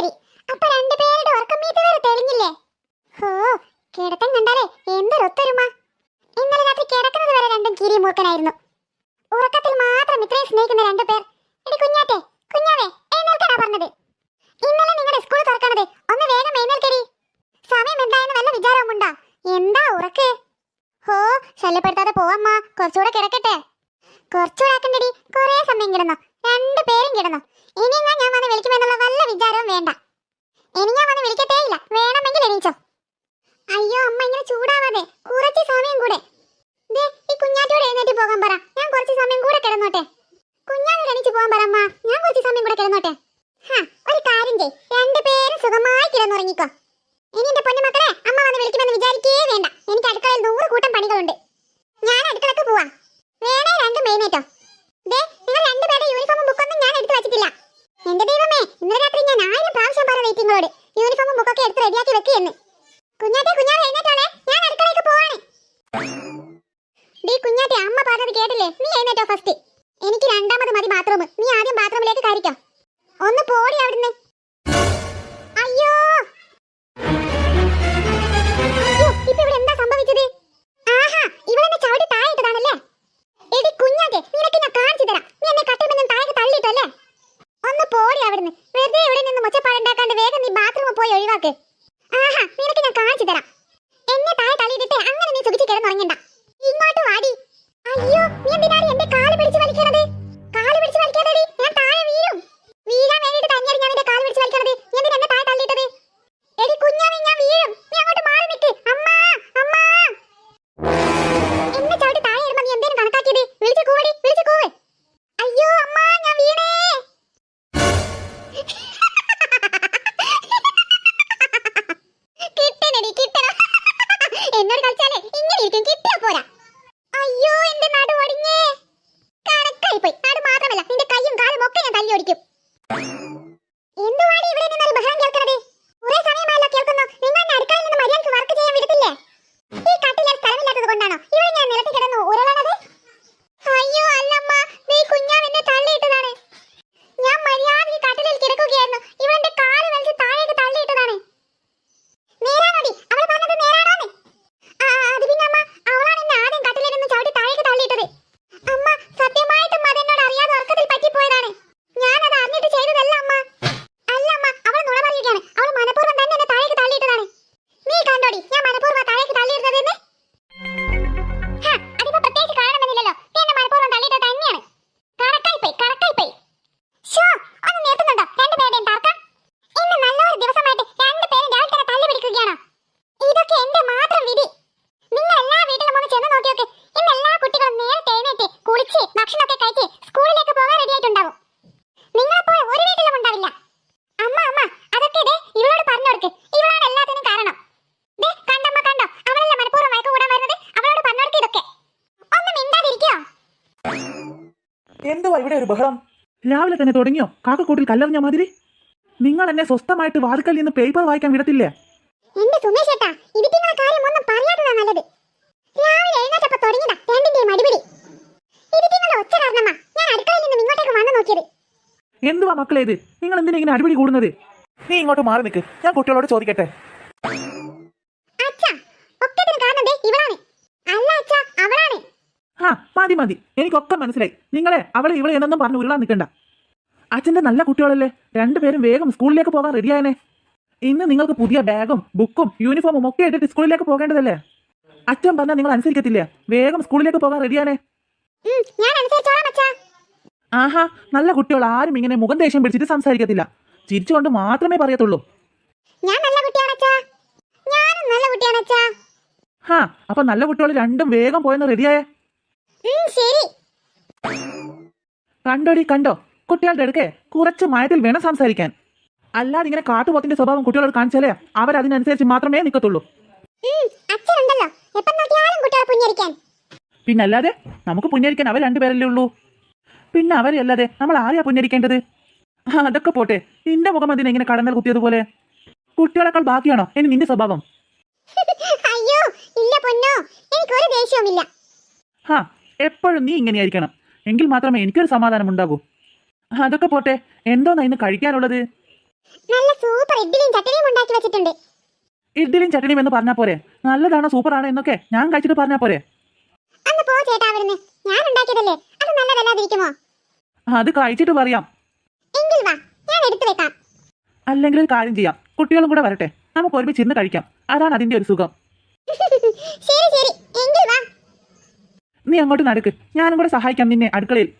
ശരി. അപ്പൊ രണ്ടുപേരുടെ ഉറക്കം വരെ തെളിഞ്ഞില്ലേ? ഹോ കിടത്തം കണ്ടാലേ എന്തൊരൊത്തൊരുമ. ഇന്നലെ രാത്രി കിടക്കുന്നത് വരെ രണ്ടും കിരി മൂർക്കനായിരുന്നു ഉറക്കത്തിൽ മാത്രം ഇത്രയും സ്നേഹിക്കുന്ന രണ്ടുപേർ എടി കുഞ്ഞാറ്റെ കുഞ്ഞാവേ എഴുന്നേൽക്കാനാ പറഞ്ഞത്. ഇന്നലെ നിങ്ങളുടെ സ്കൂൾ തുറക്കണത് ഒന്ന് വേഗം എഴുന്നേൽക്കടി. സമയം എന്തായെന്ന് വല്ല വിചാരവുമുണ്ടാ? എന്താ ഉറക്ക്? ഹോ ശല്യപ്പെടുത്താതെ പോവമ്മ കുറച്ചുകൂടെ കിടക്കട്ടെ. കുറച്ചുകൂടെ ആക്കണ്ടടി കുറേ സമയം കിടന്നോ. രണ്ടു പേരും കിടന്നോ. ഇനി ഞാൻ ഞാൻ വന്ന് വിളിക്കുമെന്നുള്ള വിചാരവും വേണ്ട. ഇനി ഞാൻ വന്ന് വിളിക്കത്തേയില്ല. വേണമെങ്കിൽ എണീച്ചോ. അയ്യോ അമ്മ ഇങ്ങനെ ചൂടാവാതെ കുറച്ച് സമയം കൂടെ ദേ ഈ കുഞ്ഞാറ്റോട് എഴുന്നേറ്റ് പോകാൻ പറ ഞാൻ കുറച്ച് സമയം കൂടെ കിടന്നോട്ടെ കുഞ്ഞാനോട് എണീച്ച് പോകാൻ പറ അമ്മ ഞാൻ കുറച്ച് സമയം കൂടെ കിടന്നോട്ടെ ഹാ ഒരു കാര്യം ചെയ് രണ്ടുപേരും സുഖമായി കിടന്നുറങ്ങിക്കോ ഇനി എന്റെ പൊന്നു മക്കളെ അമ്മ വന്ന് വിളിക്കുമെന്ന് വിചാരിക്കേ വേണ്ട എനിക്ക് അടുക്കളയിൽ നൂറ് കൂട്ടം പണികളുണ്ട് ഞാൻ അടുക്കളക്ക് പോവാം വേണേ രണ്ടും എഴുന്നേറ്റോ ദേ നിങ്ങൾ രണ്ടുപേരുടെ യൂണിഫോമും ബുക്കൊന്നും ഞാൻ എടുത്തു വെച്ചിട്ടില്ല എന്റെ ദൈവമേ ഇന്നലെ രാത്രി ഞാൻ ആയിരം പ്രാവശ്യം പറഞ്ഞു നിങ്ങളോട് യൂണിഫോമും ബുക്കൊക്കെ വെക്ക് എന്ന് വെക്കുകയെന്ന് കുഞ്ഞാറ്റെ എഴുന്നേറ്റോളെ ഞാൻ അടുക്കളയ്ക്ക് പോവാണ്. ഡീ കുഞ്ഞാറ്റെ അമ്മ പറഞ്ഞത് കേട്ടില്ലേ? നീ എഴുന്നേറ്റോ ഫസ്റ്റ് എനിക്ക് രണ്ടാമത് മതി ബാത്റൂം. നീ ആദ്യം ബാത്റൂമിലേക്ക് കയറിക്കോ. ഒന്ന് പോടി അവിടുന്ന്. അയ്യോ! അയ്യോ ഇപ്പൊ ഇവിടെ എന്താ സംഭവിച്ചത്? ആഹാ ഇവളെന്നെ ചവിട്ടി താഴെയിട്ടതാണല്ലേ എടി കുഞ്ഞാറ്റെ നിനക്ക് ഞാൻ കാണിച്ചു തരാം. നീ എന്നെ കട്ടിൽ നിന്ന് താഴെ തള്ളിയിട്ടല്ലേ ഒന്ന് പോടി അവിടുന്ന്. വെറുതെ ഇവിടെ നിന്ന് മുച്ചപ്പാടുണ്ടാക്കാണ്ട് വേഗം നീ ബാത്റൂമിൽ പോയി ഒഴിവാക്ക്. ആഹാ നിനക്ക് ഞാൻ കാണിച്ചു തരാം. എന്നെ താഴെ തള്ളിയിട്ടിട്ട് അങ്ങനെ നീ സുഖിച്ച് കിടന്നുറങ്ങണ്ട ഇങ്ങോട്ട് വാടി. അയ്യോ നീ എന്തിനാണ് എന്റെ കാൽ പിടിച്ച് വലിക്കണത്? കാൽ പിടിച്ച് വലിക്കാതെടി. എന്നോട് കളിച്ചാലേ ഇങ്ങനെ ഇരിക്കും കിട്ടിയാ പോരാ അയ്യോ എന്റെ നടു ഒടിഞ്ഞേ കണക്കായി പോയി നടു മാത്രമല്ല നിന്റെ കയ്യും കാലും ഒക്കെ ഞാൻ തല്ലി ഓടിക്കും എന്തുവാണ് ഇവിടെ നിന്നൊരു ബഹളം കേൾക്കുന്നത് കുറെ സമയമായല്ലോ കേൾക്കുന്നു നിങ്ങൾ എന്നെ അടുക്കളയിൽ നിന്ന് മര്യാദയ്ക്ക് വർക്ക് ചെയ്യാൻ വിടത്തില്ലേ ഈ കട്ടിലെ സ്ഥലമില്ലാത്തത് കൊണ്ടാണോ ഇവിടെ ഞാൻ നിലത്ത് കിടന്നു ഉരുളണത് അയ്യോ അല്ലമ്മ നീ കുഞ്ഞാവെന്നെ തള്ളിയിട്ടതാണ് ഞാൻ മര്യാദയ്ക്ക് കട്ടിലിൽ കിടക്കുകയായിരുന്നു ഇവന്റെ കാൽ വലിച്ച് താഴേക്ക് തള്ളിയിട്ടതാണ് നേരാണോടി അവൾ പറഞ്ഞത് നേരാണോന്ന് ആ അത് പിന്നെ അമ്മ അവളാണ് എന്നെ ആദ്യം കട്ടിലിൽ നിന്ന് ചവിട്ടി താഴേക്ക് തള്ളിയിട്ടത് അമ്മ സത്യമായിട്ടും അതെന്നോട് അറിയാതെ ഉറക്കത്തിൽ പറ്റിപ്പോയതാണ് ഞാൻ അത് അറിഞ്ഞിട്ട് ചെയ്തതല്ല അമ്മ അല്ല അമ്മ അവൾ നുണ പറയുകയാണ് അവൾ മനഃപൂർവം തന്നെ എന്നെ താഴേക്ക് തള്ളിയിട്ടതാണ് നീ കണ്ടോടി ഞാൻ മനഃപൂർവം താഴേക്ക് തള്ളിയിട്ടതെന്ന് ഹാ, അതിപ്പോ പ്രത്യേകിച്ച് കാരണമൊന്നുമില്ലല്ലോ. നീ എന്നെ മനഃപൂർവം തള്ളിയിട്ടത് തന്നെയാണ്. കണക്കായിപ്പോയി, കണക്കായിപ്പോയി. ശ്ശോ, ഒന്ന് നിർത്തുന്നുണ്ടോ? രണ്ടുപേരുടെയും തർക്കം? ഇന്ന് നല്ലൊരു ദിവസമായിട്ട് രണ്ടുപേരും രാവിലെ തന്നെ തല്ലി പിടിക്കുകയാണോ? ഇതൊക്കെ എന്റെ മാത്രം വിധി. നിങ്ങൾ എല്ലാ വീട്ടിലും ഒന്ന് ചെന്ന് നോക്കിയോക്ക്. ഇന്ന് എല്ലാ കുട്ടികളും നേരത്തെ എഴുന്നേറ്റ്, കുളിച്ച്, ഭക്ഷണമൊക്കെ കഴിച്ച് സ്കൂളിലേക്ക് പോകാൻ റെഡിയായിട്ടുണ്ടാവും. നിങ്ങളെപ്പോലെ ഒരു വീട്ടിലും ഉണ്ടാവില്ല. അമ്മ, അമ്മ, അതൊക്കെ ദേ ഇവളോട് പറഞ്ഞു കൊടുക്ക്. ഇവളാണ് എല്ലാത്തിനും കാരണം. ദേ, കണ്ടമ്മ കണ്ടോ? അവളല്ലേ മനഃപൂർവം വഴക്ക് കൂടാൻ വരുന്നത്? അവളോട് പറഞ്ഞു കൊടുക്ക് ഇതൊക്കെ. ഒന്ന് മിണ്ടാതിരിക്കോ? എന്തുവാ ഇവിടെ ഒരു ബഹളം രാവിലെ തന്നെ തുടങ്ങിയോ കാക്കക്കൂട്ടിൽ കല്ലെറിഞ്ഞ മാതിരി നിങ്ങൾ എന്നെ സ്വസ്ഥമായിട്ട് വാതിക്കൽ നിന്ന് പേപ്പർ വായിക്കാൻ വിടത്തില്ലേ എന്റെ സുമേഷ് ഏട്ടാ, ഇതിന്റെ കാര്യം ഒന്നും പറയാത്തതാ നല്ലത്. രാവിലെ എഴുന്നേറ്റപ്പോ തുടങ്ങിയതാ രണ്ടിന്റെയും അടിപിടി. ഇതിന്റെ ഒച്ച കാരണമാ ഞാൻ അടുക്കളയിൽ നിന്നും ഇങ്ങോട്ടേക്ക് വന്നു നോക്കിയത്. എന്തുവാ മക്കളെ ഇത് നിങ്ങൾ എന്തിനാ ഇങ്ങനെ അടിപിടി കൂടുന്നത് നീ ഇങ്ങോട്ട് മാറി നിൽക്ക് ഞാൻ കുട്ടികളോട് ചോദിക്കട്ടെ അച്ഛാ, ഒക്കത്തിനും കാരണം ദേ ഇവളാണ്. മതി മതി. എനിക്കൊക്കെ മനസ്സിലായി. നിങ്ങളെ അവളെ ഇവളെ എന്നൊന്നും പറഞ്ഞു ഉരുളാൻ നിൽക്കണ്ട. അച്ഛന്റെ നല്ല കുട്ടികളല്ലേ? രണ്ടുപേരും വേഗം സ്കൂളിലേക്ക് പോകാൻ റെഡിയായനെ. ഇന്ന് നിങ്ങൾക്ക് പുതിയ ബാഗും ബുക്കും യൂണിഫോമും ഒക്കെ ഇട്ടിട്ട് സ്കൂളിലേക്ക് പോകേണ്ടതല്ലേ? അച്ഛൻ പറഞ്ഞാൽ നിങ്ങൾ അനുസരിക്കത്തില്ലേ? വേഗം സ്കൂളിലേക്ക് പോകാൻ റെഡിയാണേ. ആഹാ നല്ല കുട്ടികൾ ആരും ഇങ്ങനെ മുഖം ദേഷ്യം പിടിച്ചിട്ട് സംസാരിക്കത്തില്ല. ചിരിച്ചുകൊണ്ട് മാത്രമേ പറയത്തുള്ളൂ. ഹാ അപ്പൊ നല്ല കുട്ടികൾ രണ്ടും വേഗം പോയെന്ന് റെഡിയായേ. ശരി. കണ്ടോടി കണ്ടോ? കുട്ടികളുടെ അടുക്കെ കുറച്ച് മയത്തിൽ വേണം സംസാരിക്കാൻ. അല്ലാതെ ഇങ്ങനെ കാട്ടുപോത്തിന്റെ സ്വഭാവം കുട്ടികളോട് കാണിച്ചാലേ അവരതിനനുസരിച്ച് മാത്രമേ നിൽക്കത്തുള്ളൂ പിന്നെ അല്ലാതെ നമുക്ക് പുഞ്ഞരിക്കാൻ അവർ രണ്ടുപേരല്ലേ ഉള്ളൂ. പിന്നെ അവരെ അല്ലാതെ നമ്മൾ ആരെയാ പുഞ്ഞരിക്കേണ്ടത് അതൊക്കെ പോട്ടെ. നിന്റെ മുഖം അതിനെ ഇങ്ങനെ കടന്നൽ കുത്തിയതുപോലെ. കുട്ടികളെക്കാൾ ബാക്കിയാണോ ഇനി നിന്റെ സ്വഭാവം? അയ്യോ ഇല്ല പൊന്നോ. എനിക്കൊരു ദേഷ്യവുമില്ല. ഹാ എപ്പോഴും നീ ഇങ്ങനെയായിരിക്കണം. എങ്കിൽ മാത്രമേ എനിക്കൊരു സമാധാനം ഉണ്ടാകൂ. അതൊക്കെ പോട്ടെ എന്തോന്നാ ഇന്ന് കഴിക്കാനുള്ളത്? നല്ല സൂപ്പർ ഇഡ്ഡലിയും ചട്ടനിയും ഉണ്ടാക്കി വെച്ചിട്ടുണ്ട്. ഇഡ്ഡലിയും ചട്ടനിയും എന്ന് പറഞ്ഞാ പോരെ. നല്ലതാണോ സൂപ്പറാണോ എന്നൊക്കെ ഞാൻ കഴിച്ചിട്ട് പറഞ്ഞാ പോരെ. അന്ന് പോ ചേട്ടാ അവിടുന്ന്. ഞാൻ ഉണ്ടാക്കിയതല്ലേ? അത് നല്ലതല്ലാതിരിക്കുമോ അത് കഴിച്ചിട്ട് പറയാം. എങ്കിൽ വാ ഞാൻ എടുത്തു വെക്കാം. അല്ലെങ്കിൽ ഒരു കാര്യം ചെയ്യാം. കുട്ടികളും കൂടെ വരട്ടെ. നമുക്ക് ഒരുമിച്ച് ഇരുന്ന് കഴിക്കാം. അതാണ് അതിന്റെ ഒരു സുഖം ശരി ശരി എങ്കിൽ വാ നീ അങ്ങോട്ട് നടക്ക്. ഞാനും കൂടെ സഹായിക്കാം നിന്നെ അടുക്കളയിൽ.